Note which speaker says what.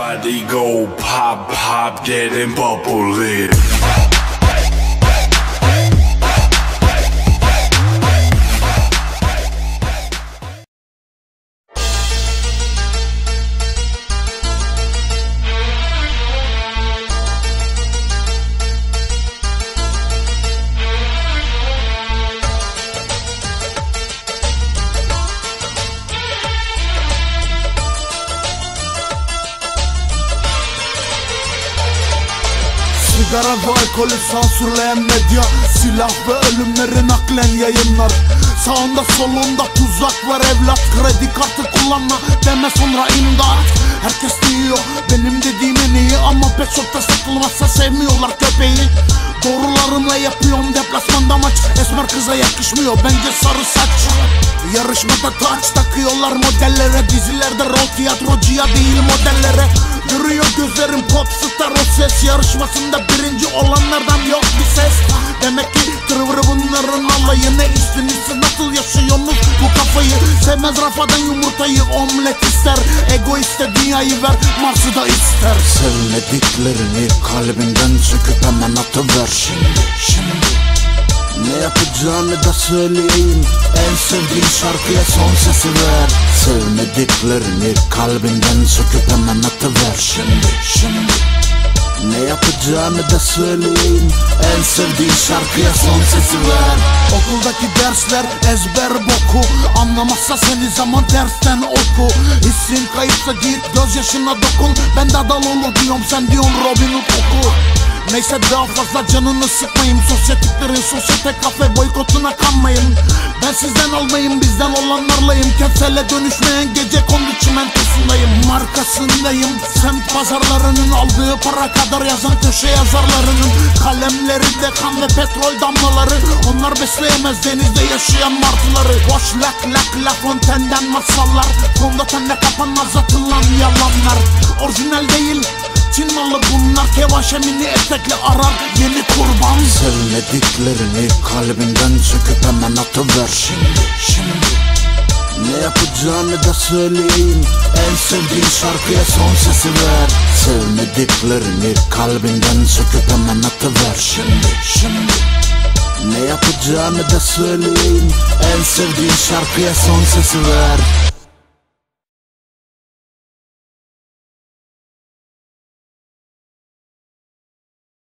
Speaker 1: Everybody go pop, pop, dead and bubble it.
Speaker 2: Sigara ve alkolü sansürleyen medya Silah ve ölümleri naklen yayınlar. Sağında solunda tuzak var evlat Kredi kartı kullanma deme sonra imdat. Herkes diyor benim dediğim en iyi Ama pet shopta satılmazsa sevmiyorlar köpeği. Doğrularımla yapıyorum deplasmanda maç. Esmer kıza yakışmıyor bence sarı saç. Yarışmada taç takıyorlar modellere Dizilerde rol tiyatrocuya değil modellere Görüyor gözlerim popstar o ses Yarışmasında birinci olanlardan yok bir ses. Demek ki tırvırı bunların alayı Ne içtiniz siz nasıl yaşıyorsunuz? Bu kafayı Sevmez rafadan yumurtayı omlet ister. Egoiste dünyayı ver Mars'ı da ister.
Speaker 3: Sevmediklerini kalbinden söküp hemen atıver. Şimdi şimdi. Ne yapacağını da söyleyeyim. En sevdiğin şarkıya son sesi ver. Sevmediklerini kalbinden söküp hemen ne yapacağını da söyleyeyim En sevdiğin şarkıya son sesi ver.
Speaker 2: Okuldaki dersler ezber boku Anlamazsa seni zaman dersten oku. Hissin kayıpsa git gözyaşına dokun Ben de Adaloğlu diyorum sen diyorsun Robin Hood oku Neyse daha fazla canını sıkmayın Sosyetiklerin sosyete kafe boykotuna kanmayın Ben sizden olmayın bizden olanlarlayım. Kensele dönüşmeyen gece kondu çimentosundayım. Markasındayım. Semt pazarlarının aldığı para kadar yazan köşe yazarlarının Kalemlerinde kan ve petrol damlaları. Onlar besleyemez denizde yaşayan martıları. Boş lak lak la fontenden masallar. Fondötenle kapanmaz atılan yalanlar. Orijinal değil Çin malı bunlar kevaşemini etekle arar. Yeni kurban.
Speaker 3: Sevmediklerini kalbinden söküp hemen atıver. Şimdi şimdi. Ne yapacağını da söyleyeyim. En sevdiğin şarkıya son sesi ver. Sevmediklerini kalbinden söküp hemen atıver. Şimdi şimdi. Ne yapacağını da söyleyeyim. En sevdiğin şarkıya son sesi ver